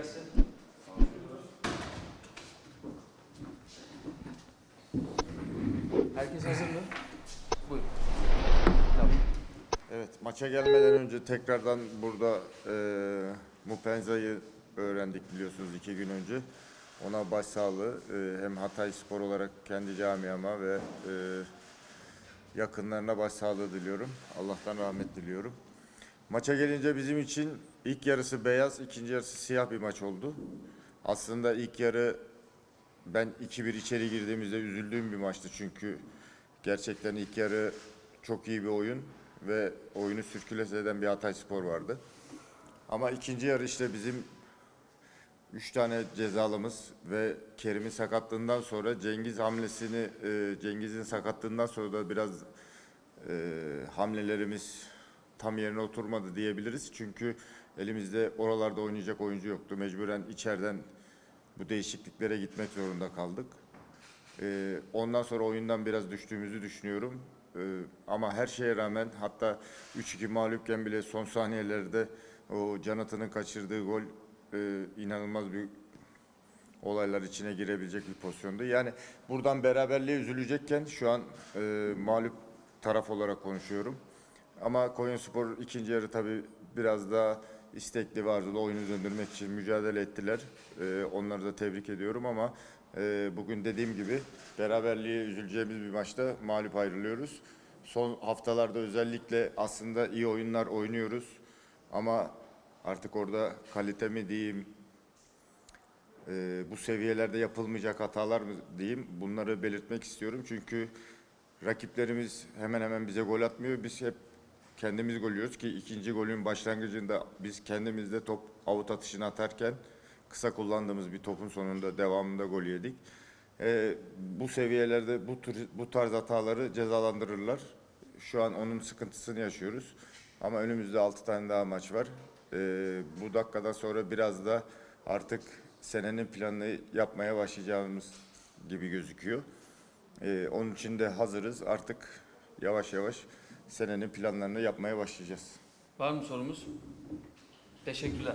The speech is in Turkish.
gelsin. Herkes hazır mı? Buyurun. Tamam. Evet, maça gelmeden önce tekrardan burada e, Mupenza'yı öğrendik biliyorsunuz iki gün önce. Ona başsağlığı e, hem Hatay Spor olarak kendi camiama ve e, yakınlarına başsağlığı diliyorum. Allah'tan rahmet diliyorum. Maça gelince bizim için ilk yarısı beyaz, ikinci yarısı siyah bir maç oldu. Aslında ilk yarı ben 2-1 içeri girdiğimizde üzüldüğüm bir maçtı çünkü gerçekten ilk yarı çok iyi bir oyun ve oyunu sürkülese eden bir Hatay Spor vardı. Ama ikinci yarı işte bizim 3 tane cezalımız ve Kerim'in sakatlığından sonra Cengiz hamlesini e, Cengiz'in sakatlığından sonra da biraz e, hamlelerimiz tam yerine oturmadı diyebiliriz. Çünkü elimizde oralarda oynayacak oyuncu yoktu. Mecburen içeriden bu değişikliklere gitmek zorunda kaldık. Ee, ondan sonra oyundan biraz düştüğümüzü düşünüyorum. Ee, ama her şeye rağmen hatta 3-2 mağlupken bile son saniyelerde o Jonathan'ın kaçırdığı gol e, inanılmaz bir olaylar içine girebilecek bir pozisyondu. Yani buradan beraberliğe üzülecekken şu an e, mağlup taraf olarak konuşuyorum. Ama Konyaspor ikinci yarı tabii biraz daha istekli ve arzulu oyunu döndürmek için mücadele ettiler. E, onları da tebrik ediyorum ama e, bugün dediğim gibi beraberliğe üzüleceğimiz bir maçta mağlup ayrılıyoruz. Son haftalarda özellikle aslında iyi oyunlar oynuyoruz ama artık orada kalite mi diyeyim, e, bu seviyelerde yapılmayacak hatalar mı diyeyim bunları belirtmek istiyorum. Çünkü rakiplerimiz hemen hemen bize gol atmıyor. Biz hep kendimiz gol yiyoruz ki ikinci golün başlangıcında biz kendimizde top avut atışını atarken kısa kullandığımız bir topun sonunda devamında gol yedik. E, bu seviyelerde bu tür, bu tarz hataları cezalandırırlar. Şu an onun sıkıntısını yaşıyoruz. Ama önümüzde 6 tane daha maç var. E, bu dakikadan sonra biraz da artık senenin planını yapmaya başlayacağımız gibi gözüküyor. Ee, onun için de hazırız. Artık yavaş yavaş senenin planlarını yapmaya başlayacağız. Var mı sorumuz? Teşekkürler.